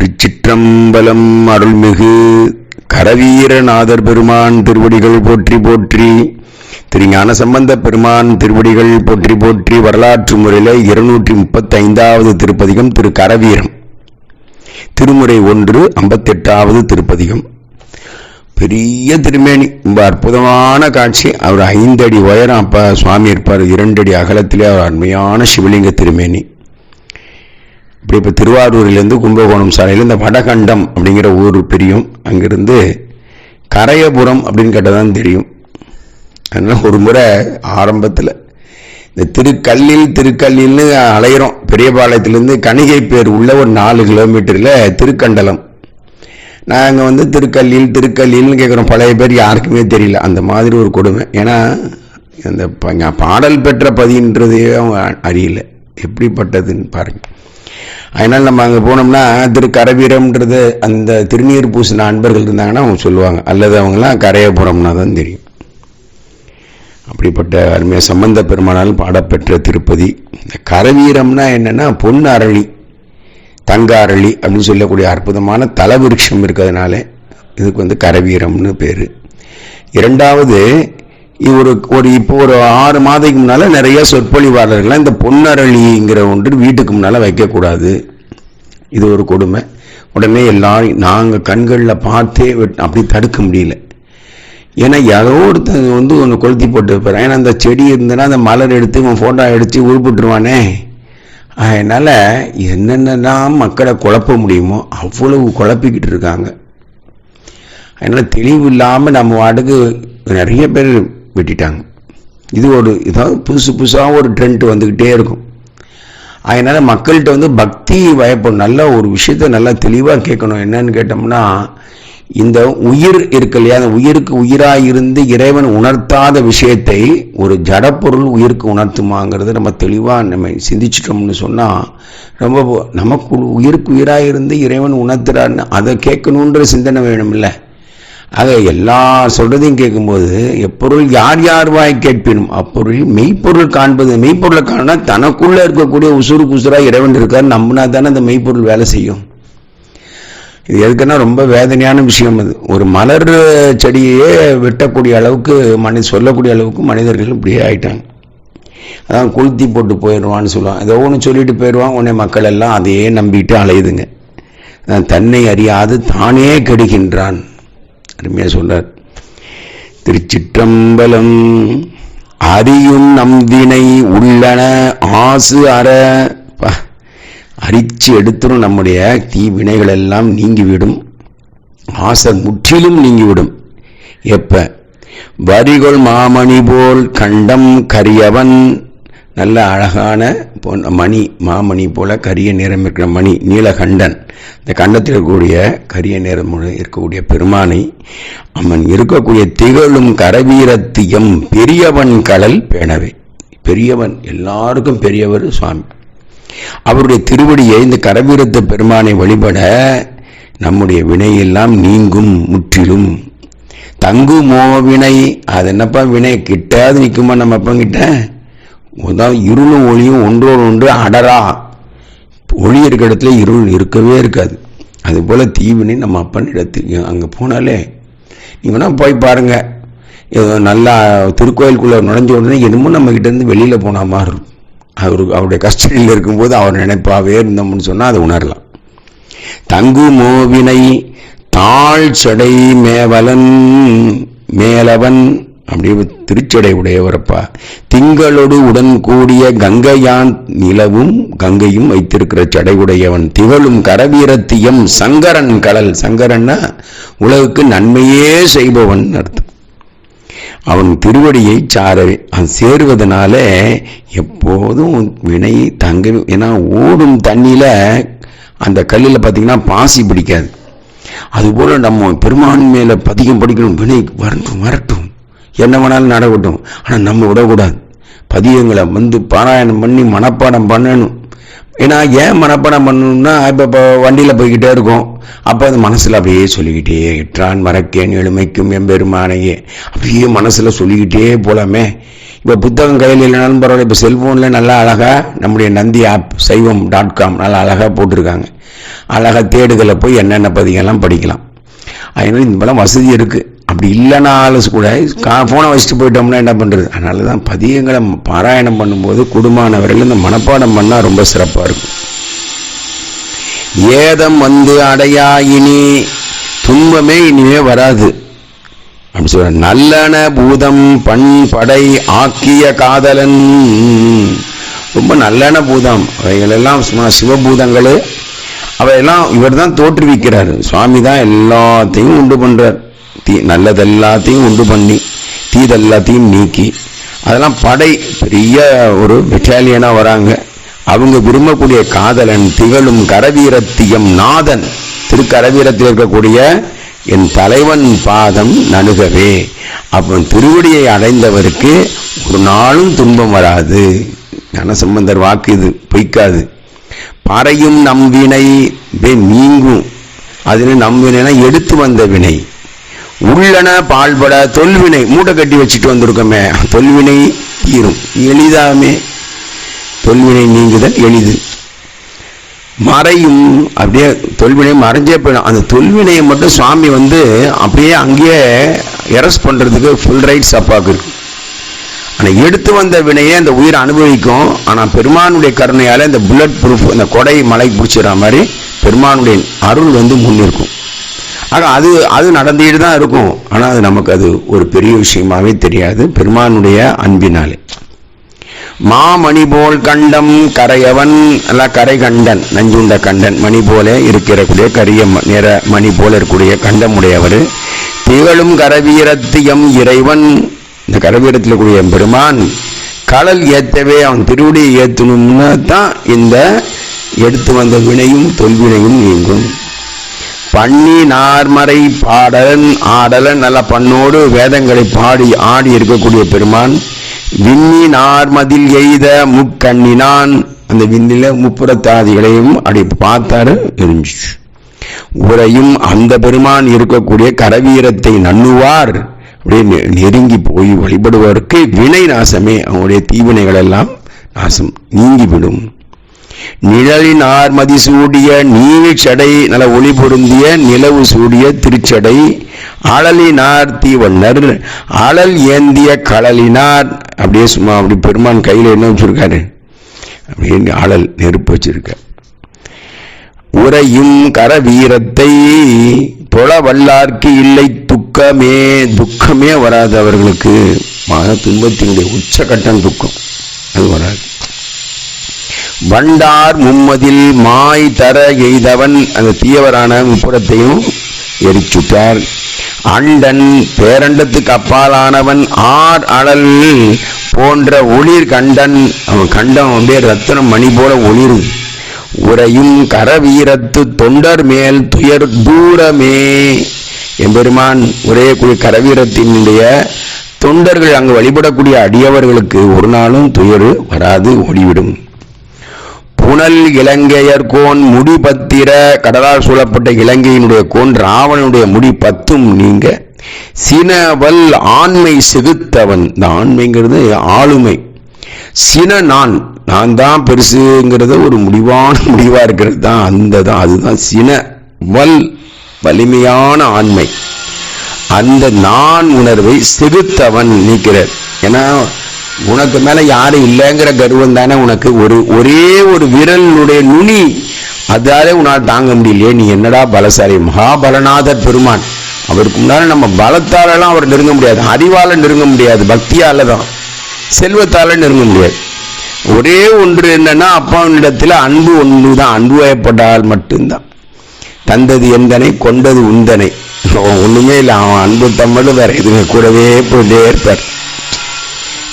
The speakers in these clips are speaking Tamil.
திருச்சிற்றம்பலம் அருள்மிகு கரவீரநாதர் பெருமான் திருவடிகள் போற்றி போற்றி திருஞான சம்பந்த பெருமான் திருவடிகள் போற்றி போற்றி வரலாற்று முறையில் இருநூற்றி முப்பத்தி ஐந்தாவது திருப்பதிகம் திரு கரவீரம். திருமுறை ஒன்று ஐம்பத்தெட்டாவது திருப்பதிகம். பெரிய திருமேனி. ரொம்ப அற்புதமான காட்சி. அவர் ஐந்தடி உயரம். அப்போ சுவாமி இருப்பார். இரண்டடி அகலத்திலே. அவர் அருமையான சிவலிங்க திருமேனி. இப்படி இப்போ திருவாரூரிலேருந்து கும்பகோணம் சாலையில் இந்த வடகண்டம் அப்படிங்கிற ஊர் பிரியும். அங்கிருந்து கரையபுரம் அப்படின்னு கேட்டால் தான் தெரியும். அதனால் ஒரு முறை ஆரம்பத்தில் இந்த திருக்கல்லில் திருக்கல்லில்னு அலையிறோம். பெரியபாளையத்திலேருந்து கணிகை பேர் உள்ள ஒரு நாலு கிலோமீட்டரில் திருக்கண்டலம். நாங்கள் வந்து திருக்கல்லில் திருக்கல்லில்னு கேட்குறோம் பழைய பேர் யாருக்குமே தெரியல. அந்த மாதிரி ஒரு கொடுமை. ஏன்னா அந்த பாடல் பெற்ற பதின்றதே அவங்க அறியல. எப்படிப்பட்டதுன்னு பாருங்கள் அதனால் நம்ம அங்கே போனோம்னா திரு கரவீரம்ன்றது அந்த திருநீர் பூசின அன்பர்கள் இருந்தாங்கன்னா அவங்க சொல்லுவாங்க. அல்லது அவங்களாம் கரையபுரம்னா தான் தெரியும். அப்படிப்பட்ட அருமையாக சம்பந்த பெருமானால் பாடப்பெற்ற திருப்பதி. இந்த கரவீரம்னா என்னன்னா பொன் அரளி தங்க அரளி அப்படின்னு சொல்லக்கூடிய அற்புதமான தலவிருட்சம் இருக்கிறதுனால இதுக்கு வந்து கரவீரம்னு பேர். இரண்டாவது ஒரு ஒரு இப்போ ஒரு ஆறு மாதத்துக்கு முன்னால் நிறைய சொற்பொழிவாளர்கள்லாம் இந்த பொன்னரளிங்கிற ஒன்று வீட்டுக்கு முன்னால் வைக்கக்கூடாது. இது ஒரு கொடுமை. உடனே எல்லாரும் நாங்கள் கண்களில் பார்த்தே அப்படி தடுக்க முடியல. ஏன்னா யாரோ ஒருத்தங்க வந்து ஒன்று கொளுத்தி போட்டு வைப்பார் ஏன்னா அந்த செடி இருந்ததுன்னா அந்த மலர் எடுத்து இவன் ஃபோட்டோ அடித்து உருப்பிட்டுருவானே. அதனால் என்னென்னலாம் மக்களை குழப்ப முடியுமோ அவ்வளவு குழப்பிக்கிட்டு இருக்காங்க. அதனால் தெளிவு இல்லாமல் நம்ம வாட்டுக்கு நிறைய பேர் வெட்டிட்டாங்க இது ஒரு இதாவது புதுசு புதுசாக ஒரு ட்ரெண்ட் வந்துக்கிட்டே இருக்கும். அதனால் மக்கள்கிட்ட வந்து பக்தி பயப்படும் நல்ல ஒரு விஷயத்த நல்லா தெளிவாக கேட்கணும். என்னன்னு கேட்டோம்னா இந்த உயிர் இருக்கு இல்லையா? அந்த உயிருக்கு உயிராக இருந்து இறைவன் உணர்த்தாத விஷயத்தை ஒரு ஜடப்பொருள் உயிருக்கு உணர்த்துமாங்கிறது நம்ம தெளிவாக நம்ம சிந்திச்சிட்டோம்னு சொன்னால் ரொம்ப நமக்கு உயிருக்கு உயிராக இருந்து இறைவன் உணர்த்துறான்னு அதை கேட்கணுன்ற சிந்தனை வேணும்ல. ஆக எல்லா சொல்றதையும் கேட்கும்போது எப்பொருள் யார் யார் வாய் கேட்பினும் அப்பொருள் மெய்ப்பொருள் காண்பது மெய்ப்பொருளை காணா தனக்குள்ள இருக்கக்கூடிய உசுறு குசுரா இறைவன் இருக்கார் நம்பினா தானே அந்த மெய்ப்பொருள் வேலை செய்யும். இது எதுக்குன்னா ரொம்ப வேதனையான விஷயம் அது. ஒரு மலர் செடியே வெட்டக்கூடிய அளவுக்கு மனி சொல்லக்கூடிய அளவுக்கு மனிதர்கள் இப்படியே ஆயிட்டாங்க. அதான் கொளுத்தி போட்டு போயிடுவான்னு சொல்லுவான் ஏதோ ஒன்று சொல்லிட்டு போயிடுவான் உடனே மக்கள் எல்லாம் அதையே நம்பிட்டு அலையுதுங்க. தன்னை அறியாது தானே கெடுகின்றான். அருமையாக சொல்றார். திருச்சிற்றம்பலம் அறியும் நம்பினை உள்ளன ஆசு அற. அரிச்சு எடுத்துரும் நம்முடைய தீவினைகள் எல்லாம் நீங்கிவிடும். ஆசை முற்றிலும் நீங்கிவிடும். எப்ப? வரிகொள் மாமணி போல் கண்டம் கரியவன் நல்ல அழகான பொன் மணி மாமணி போல கரிய நிறம் இருக்கிற மணி நீலகண்டன். இந்த கண்டத்தில் இருக்கக்கூடிய கரிய நிறம் இருக்கக்கூடிய பெருமானை அவன் இருக்கக்கூடிய திகழும் கரவீரத்தியம் பெரியவன் கடல் பேணவே. பெரியவன் எல்லாருக்கும் பெரியவர் சுவாமி. அவருடைய திருவடியை இந்த கரவீரத்த பெருமானை வழிபட நம்முடைய வினையெல்லாம் நீங்கும் முற்றிலும். தங்குமோ வினை அது என்னப்பா வினை? கிட்டாது நிற்குமா நம்ம அப்பங்கிட்ட? உதான் இருளும் ஒளியும் ஒன்றோடு ஒன்று அடரா. ஒளி இருக்கிற இடத்துல இருள் இருக்கவே இருக்காது. அதுபோல் தீவினை நம்ம அப்பன் இடத்துக்கு அங்கே போனாலே நீ வேணால் போய் பாருங்க. ஏதோ நல்லா திருக்கோயிலுக்குள்ளே நுழைஞ்ச உடனே என்னமோ நம்மக்கிட்டேருந்து வெளியில் போன மாதிரி இருக்கும். அவரு அவருடைய கஸ்டடியில் இருக்கும்போது அவர் நினைப்பாவே இருந்தோம்னு சொன்னால் அதை உணரலாம். தங்கு மோவினை தாழ் சடை மேவலன் மேலவன் அப்படி திருச்சடை உடையவரப்பா திங்களோடு உடன் கூடிய கங்கையான் நிலவும் கங்கையும் வைத்திருக்கிற சடை உடையவன் திகழும் கரவீரத்தியம் சங்கரன் கடல். சங்கரன்னா உலகுக்கு நன்மையே செய்பவன் அர்த்தம். அவன் திருவடியை சாரவே அவன் சேருவதனால எப்போதும் வினை தங்க ஏன்னா ஓடும் தண்ணியில அந்த கல்லில் பார்த்தீங்கன்னா பாசி பிடிக்காது. அதுபோல நம்ம பெருமான் மேல பதிகம் படிக்கணும் வினை வரட்டும் வரட்டும். என்ன வேணாலும் நடக்கட்டும். ஆனால் நம்ம விடக்கூடாது. பதியங்களை வந்து பாராயணம் பண்ணி மனப்பாடம் பண்ணணும். ஏன்னா ஏன் மனப்பாடம் பண்ணணும்னா இப்போ இப்போ வண்டியில் போய்கிட்டே இருக்கோம். அப்போ அது மனசில் அப்படியே சொல்லிக்கிட்டே இற்றான் மறக்கேன் எளிமைக்கும் எம்பெருமானையே அப்படியே மனசில் சொல்லிக்கிட்டே போகலாமே இப்போ புத்தகம் கையில் இல்லைனாலும் பரவாயில்ல. இப்போ செல்ஃபோனில் நல்லா அழகாக நம்முடைய Nandhi of Saivam dot com நல்லா அழகாக போட்டிருக்காங்க. அழகாக தேடுதலை போய் என்னென்ன பதிகெல்லாம் படிக்கலாம். அதனால இந்த பலம் வசதி இருக்குது அப்படி இல்லைனாலும் கூட கா ஃபோனை வச்சுட்டு போயிட்டோம்னா என்ன பண்ணுறது அதனால தான் பதியங்களை பாராயணம் பண்ணும்போது குடும்பமானவர்கள் இந்த மனப்பாடம் பண்ணால் ரொம்ப சிறப்பாக இருக்கும். ஏதம் வந்து அடையா இனி துன்பமே இனிமே வராது. அப்படி சொல்ற நல்லன பூதம் பண் படை ஆக்கிய காதலன். ரொம்ப நல்லன பூதம். அவைகளெல்லாம் சும்மா சிவபூதங்கள். அவையெல்லாம் இவர் தான் தோற்றுவிக்கிறார். சுவாமி தான் எல்லாத்தையும் உண்டு பண்ணுறார் தீ நல்லதெல்லாத்தையும் உண்டு பண்ணி தீதெல்லாத்தையும் நீக்கி அதெல்லாம் படை பெரிய ஒரு பெட்டாலியனாக வராங்க. அவங்க விரும்பக்கூடிய காதலன் திகழும் கரவீரத்தியம் நாதன். திருக்கரவீரத்தில் இருக்கக்கூடிய என் தலைவன் பாதம் நணுகவே அப்போ திருவடியை அடைந்தவருக்கு ஒரு நாளும் துன்பம் வராது. ஞானசம்பந்தர் வாக்கு இது பொய்க்காது. பறையும் நம்பினை நீங்கும். அதில் நம்பினா எடுத்து வந்த வினை. உள்ளன பால்பட தொல்வினை. மூட்டை கட்டி வச்சுட்டு வந்திருக்கோமே. தொல்வினை தீரும் எளிதாமே. தொல்வினை நீங்குதல் எளிது. மறையும். அப்படியே தொல்வினை மறைஞ்சே போயிடும். அந்த தொல்வினையை மட்டும் சுவாமி வந்து அப்படியே அங்கேயே எரஸ்ட் பண்ணுறதுக்கு ஃபுல் ரைட்ஸ் அப்பாவுக்கு இருக்கு. ஆனால் எடுத்து வந்த வினையை அந்த உயிரை அனுபவிக்கும். ஆனால் பெருமானுடைய கருணையால் இந்த புல்லட் ப்ரூஃப் அந்த கொடை மலை பிடிச்சிடற மாதிரி பெருமானுடைய அருள் வந்து முன்னிருக்கும் ஆக அது அது நடந்துகிட்டு தான் இருக்கும். ஆனால் அது நமக்கு அது ஒரு பெரிய விஷயமாவே தெரியாது. பெருமானுடைய அன்பினாலே. மாமணி போல் கண்டம் கரையவன் அல்ல கரை கண்டன் நஞ்சுண்ட கண்டன் மணி போல இருக்கிறக்கூடிய கரிய ம- நிற மணி போல இருக்கக்கூடிய கண்டமுடையவர் திகழும் கரவீரத்தியம் இறைவன். இந்த கரவீரத்தில் கூடிய பெருமான் கடல் ஏற்றவே அவன் திருவடியை ஏத்தணும்னா தான் இந்த எடுத்து வந்த வினையும் தொல்வினையும் நீங்கும். பண்ணி நார்மறை பாடலன் ஆடலன் நல்ல பண்ணோடு வேதங்களை பாடி ஆடி இருக்கக்கூடிய பெருமான். விண்ணி நார்மதில் எய்த முக்கண்ணினான். அந்த விண்ணில முப்புறத்தாதிகளையும் அப்படி பார்த்தாரு இருந்துச்சு உரையும் அந்த பெருமான் இருக்கக்கூடிய கரவீரத்தை நண்ணுவார். அப்படியே நெ- நெருங்கி போய் வழிபடுவதற்கு வினை நாசமே. அவங்களுடைய தீவினைகள் எல்லாம் நாசம் நீங்கிவிடும். நிழலின் ஆர்மதி சூடிய நீச்சடை நல்ல ஒளி பொருந்திய நிலவு சூடிய திருச்சடை. அழலினார் தீவண்ணர் அழல் ஏந்திய களலினார் அப்படியே சும்மா அப்படி பெருமான் கையில என்ன வச்சிருக்காரு? அப்படின்னு அழல் நெருப்பு வச்சிருக்கார். உரையும் கரவீரத்தை தொழ வல்லார்க்கு இல்லை துக்கமே துக்கமே வராது அவர்களுக்கு. மன துன்பத்தினுடைய உச்சகட்டம் துக்கம். அது வராது. வண்டார் மும்மதில் மாய் தர எய்தவன் அந்த தீயவரான முப்புறத்தையும் எரிச்சுட்டார். அண்டன் பேரண்டத்துக்கு அப்பாலானவன் ஆர் அழல் போன்ற ஒளிர் கண்டன் அவன் கண்டம் அப்படியே ரத்தனம் மணி போல ஒளிரும். உரையும் கரவீரத்து தொண்டர் மேல் துயர் தூரமே. எம்பெருமான் ஒரே கூடிய கரவீரத்தினுடைய தொண்டர்கள் அங்கு வழிபடக்கூடிய அடியவர்களுக்கு ஒரு நாளும் துயர் வராது ஓடிவிடும். புனல் இலங்கையர் கோன் முடி பத்திர கடலால் சூழப்பட்ட இலங்கையினுடைய கோன் ராவணனுடைய முடி பத்தும் நீங்க. சினவல் ஆண்மை செகுத்தவன் இந்த ஆண்மைங்கிறது ஆளுமை. சின நான் நான் தான் பெருசுங்கிறத ஒரு முடிவான முடிவா இருக்கிறது. தான் அந்த தான் அதுதான் சின வல் வலிமையான ஆண்மை. அந்த நான் உணர்வை செகுத்தவன் நீக்கிறார். ஏன்னா உனக்கு மேல யாரும் இல்லைங்கிற கர்வம் தானே உனக்கு. ஒரு ஒரே ஒரு விரலுடைய நுனி அதாலே உன்னால் தாங்க முடியலையே. நீ என்னடா பலசாரி மகாபலநாதர் பெருமான். அவருக்கு முன்னால நம்ம பலத்தாலெல்லாம் அவர் நெருங்க முடியாது. அறிவால நெருங்க முடியாது. பக்தியால தான். செல்வத்தால நெருங்க முடியாது. ஒரே ஒன்று என்னன்னா அப்பாவினிடத்துல அன்பு ஒன்று தான். அன்பு வயப்பட்டால் மட்டும்தான். தந்தது எந்தனை கொண்டது உந்தனை. அவன் ஒண்ணுமே இல்லை. அவன் அன்பு தம்மடு வேற. இதுங்க கூடவே போயிட்டே இருப்பார்.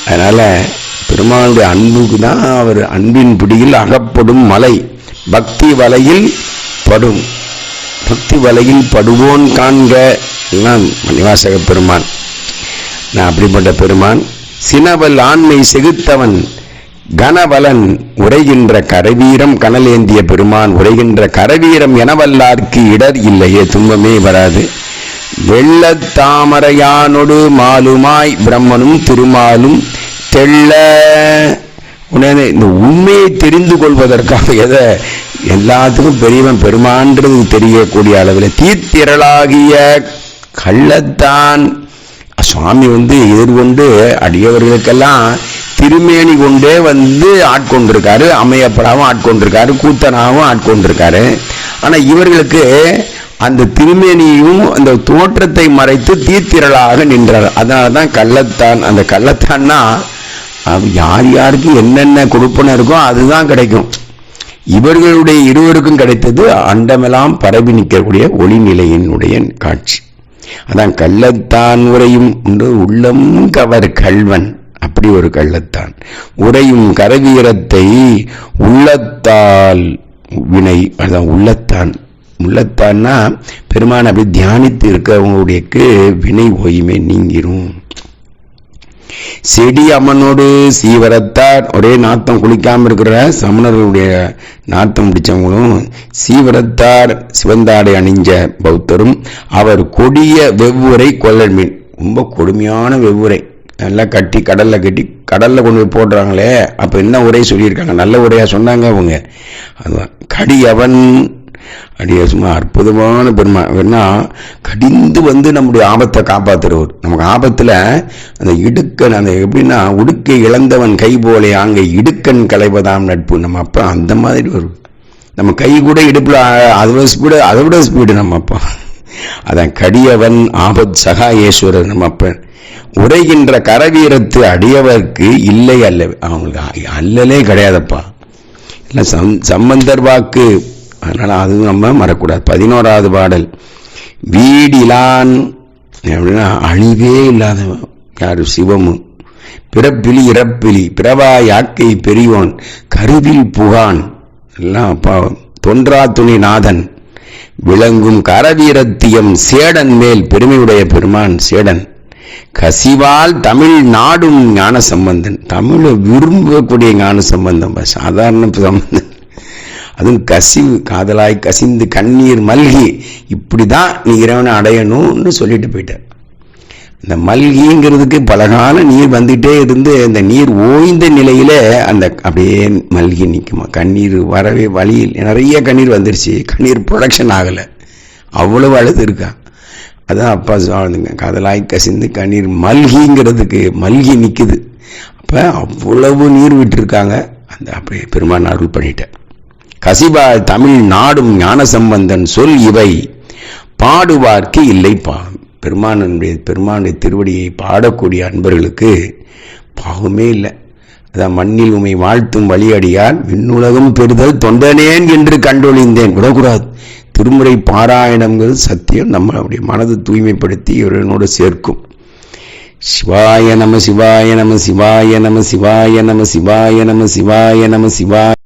அதனால் பெருமானுடைய அன்புக்கு தான் அவர் அன்பின் பிடியில் அகப்படும் மலை. பக்தி வலையில் படும். பக்தி வலையில் படுவோன் காண்க. எல்லாம் மணிவாசக பெருமான். நான் அப்படிப்பட்ட பெருமான். சினவல் ஆண்மை செகுத்தவன். கனவலன் உரைகின்ற கரவீரம். கனலேந்திய பெருமான் உரைகின்ற கரவீரம் எனவல்லார்க்கு இடர் இல்லையே. துன்பமே வராது. வெள்ளத்தாமரையானொடு மாலுமாய் பிரம்மனும் திருமாலும் தெள்ள. உடனே இந்த உண்மையை தெரிந்து கொள்வதற்காக எதை? எல்லாத்துக்கும் பெரியவன் பெருமான்றது தெரியக்கூடிய அளவில் தீத்திரளாகிய கள்ளத்தான். சுவாமி வந்து எதிர்கொண்டு அடியவர்களுக்கெல்லாம் திருமேனி கொண்டே வந்து ஆட்கொண்டிருக்காரு. அம்மையப்படாவும் ஆட்கொண்டிருக்காரு கூத்தனாகவும் ஆட்கொண்டிருக்காரு. ஆனால் இவர்களுக்கு அந்த திருமேனியும் அந்த தோற்றத்தை மறைத்து தீத்திரளாக நின்றார். அதனால தான் கள்ளத்தான் அந்த கள்ளத்தான்னா யார் யாருக்கு என்னென்ன கொடுப்பன இருக்கோ அதுதான் கிடைக்கும். இவர்களுடைய இருவருக்கும் கிடைத்தது அண்டமெல்லாம் பரவி நிற்கக்கூடிய ஒளிநிலையினுடைய காட்சி. அதான் கள்ளத்தான் உரையும் உண்டு உள்ளம் கவர் கள்வன். அப்படி ஒரு கள்ளத்தான். உரையும் கரவீரத்தை உள்ளத்தால் வினை அதான் உள்ளத்தான். முள்ளத்தான்னா பெருமான் அப்படி தியானித்து இருக்கவங்களுடையக்கு வினை ஓய்மை நீங்கிரும். செடி அம்மனோடு சீவரத்தார் ஒரே நாத்தம் குளிக்காம இருக்கிற சமணர்களுடைய நாத்தம் பிடிச்சவங்களும் சீவரத்தார் சிவந்தாடை அணிஞ்ச பௌத்தரும் அவர் கொடிய வெவ்வுரை கொள்ளல் மீன். ரொம்ப கொடுமையான வெவ்வுரை. நல்லா கட்டி கடல்ல கட்டி கடல்ல கொண்டு போய் போடுறாங்களே. அப்ப என்ன உரை சொல்லியிருக்காங்க? நல்ல உரையா சொன்னாங்க அவங்க. அதுதான் கடியவன் அடிய சும்மா அற்புதமான பெருமா. வேணா கடிந்து வந்து நம்முடைய ஆபத்தை காப்பாத்துறவர். நமக்கு ஆபத்துல அந்த இடுக்கன் அந்த எப்படின்னா உடுக்கை இழந்தவன் கை போலே அங்கே இடுக்கன் களைவதாம் நட்பு. நம்ம அப்பா அந்த மாதிரி வரும் நம்ம கை கூட இடுப்புல அதோட அதை விட ஸ்பீடு அதை விட ஸ்பீடு நம்ம அப்பா. அதான் கடியவன் ஆபத் சகாயேஸ்வரர் நம்ம அப்பன். உரைகின்ற கரவீரத்து அடியவர்க்கு இல்லை அல்ல அவங்களுக்கு அல்லலே கிடையாதப்பா. இல்லை சம் சம்பந்தர் வாக்கு அதனால அதுவும் நம்ம மறக்கூடாது பதினோராவது பாடல் வீடிலான் அப்படின்னா அழிவே இல்லாதவன் யார்? சிவமும் பிறப்பிலி இறப்பிலி பிறவா யாக்கை பெரியோன் கருவில் புகான். எல்லாம் அப்பா தொன்றா துணி நாதன். விளங்கும் கரவீரத்தியம் சேடன் மேல் பெருமையுடைய பெருமான் சேடன். கசிவால் தமிழ் நாடும் ஞான சம்பந்தன் தமிழை விரும்பக்கூடிய ஞான சம்பந்தம் சாதாரண சம்பந்தம். அதுவும் கசிவு காதலாய் கசிந்து கண்ணீர் மல்கி இப்படி தான் நீ இறைவனை அடையணும்னு சொல்லிட்டு போயிட்டார் இந்த மல்கிங்கிறதுக்கு பலகால நீர் வந்துட்டே இருந்து அந்த நீர் ஓய்ந்த நிலையில அந்த அப்படியே மல்கி நிற்குமா கண்ணீர் வரவே வழியில் நிறைய கண்ணீர் வந்துருச்சு. கண்ணீர் ப்ரொடக்ஷன் ஆகலை. அவ்வளவு அழுது இருக்கா. அதான் அப்பா சொல்லுங்க காதலாய் கசிந்து கண்ணீர் மல்கிங்கிறதுக்கு மல்கி நிற்குது அப்போ அவ்வளவு நீர் விட்டுருக்காங்க. அந்த அப்படியே பெருமான் அருள் பண்ணிட்டேன் கசிபா தமிழ் நாடும் ஞான சம்பந்தன் சொல் இவை. பாடுவார்க்கு இல்லை பா. பெருமானுடைய பெருமானுடைய திருவடியை பாடக்கூடிய அன்பர்களுக்கு பாவமே இல்லை. அதான் மண்ணில் உமை வாழ்த்தும் வழியடியால் விண்ணுலகம் பெறுதல் தொண்டனேன் என்று கண்டொழிந்தேன். விடக்கூடாது. திருமுறை பாராயணம்ங்கிறது சத்தியம். நம்ம அப்படி மனதை தூய்மைப்படுத்தி இவர்களோடு சேர்க்கும். சிவாய நம சிவாய நம சிவாய நம சிவாய நம சிவாய நம சிவாய நம சிவாய